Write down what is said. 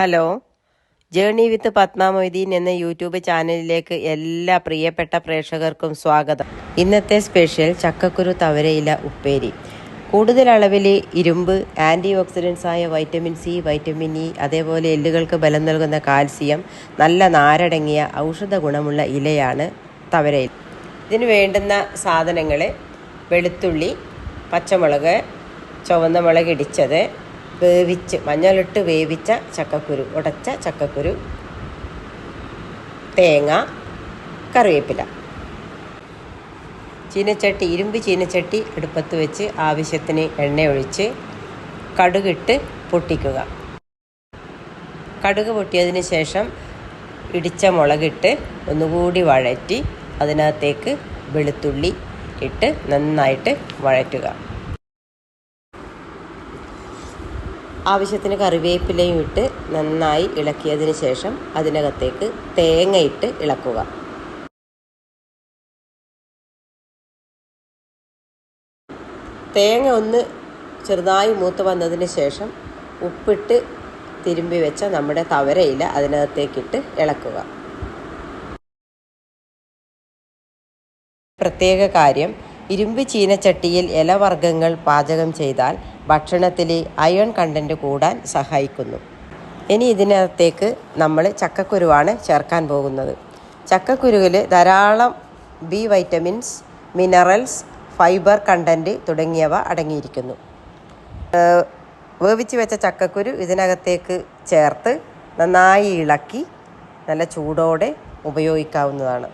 Hello. Journey with Padma Moideen എന്ന YouTube ചാനലിലേക്ക് എല്ലാ പ്രിയപ്പെട്ട പ്രേക്ഷകർക്കും സ്വാഗതം. ഇന്നത്തെ സ്പെഷ്യൽ ചക്കക്കുരു തവരയില ഉപ്പേരി. കൂടുതൽ അളവിൽ ഇരുമ്പ് ആന്റി ഓക്സിഡൻസ് ആയ വൈറ്റമിൻ സി വൈറ്റമിൻ ഇ അതേപോലെ എല്ലുകൾക്ക് ബലം നൽകുന്ന കാൽസ്യം നല്ല നാരടങ്ങിയ ഔഷധ ഗുണമുള്ള ഇലയാണ് തവരയിൽ ഇതിന് വേണ്ടുന്ന സാധനങ്ങൾ വെളുത്തുള്ളി പച്ചമുളക് ചുവന്ന മുളക് ഇടിച്ചത് വേവിച്ച് മഞ്ഞളിട്ട് വേവിച്ച ചക്കക്കുരു ഉടച്ച ചക്കക്കുരു തേങ്ങ കറിവേപ്പില. ചീനച്ചട്ടി ഇരുമ്പ് ചീനച്ചട്ടി അടുപ്പത്ത് വെച്ച് ആവശ്യത്തിന് എണ്ണ ഒഴിച്ച് കടുകിട്ട് പൊട്ടിക്കുക. കടുക് പൊട്ടിയതിന് ശേഷം ഇടിച്ച മുളകിട്ട് ഒന്നുകൂടി വഴറ്റി അതിനകത്തേക്ക് വെളുത്തുള്ളി ഇട്ട് നന്നായിട്ട് വഴറ്റുക. ആവശ്യത്തിന് കറിവേപ്പിലയും ഇട്ട് നന്നായി ഇളക്കിയതിന് ശേഷം അതിനകത്തേക്ക് തേങ്ങ ഇട്ട് ഇളക്കുക. തേങ്ങ ഒന്ന് ചെറുതായി മൂത്ത് വന്നതിന് ശേഷം ഉപ്പിട്ട് തിരുമ്പി വെച്ച നമ്മുടെ തവരയില അതിനകത്തേക്കിട്ട് ഇളക്കുക. പ്രത്യേക കാര്യം ഇരുമ്പ് ചീനച്ചട്ടിയിൽ ഇലവർഗങ്ങൾ പാചകം ചെയ്താൽ ഭക്ഷണത്തിൽ അയൺ കണ്ടന്റ് കൂടാൻ സഹായിക്കുന്നു. ഇനി ഇതിനകത്തേക്ക് നമ്മൾ ചക്കക്കുരുവാണ് ചേർക്കാൻ പോകുന്നത്. ചക്കക്കുരുവിൽ ധാരാളം B vitamins minerals fibre content തുടങ്ങിയവ അടങ്ങിയിരിക്കുന്നു. വേവിച്ച് വെച്ച ചക്കക്കുരു ഇതിനകത്തേക്ക് ചേർത്ത് നന്നായി ഇളക്കി നല്ല ചൂടോടെ ഉപയോഗിക്കാവുന്നതാണ്.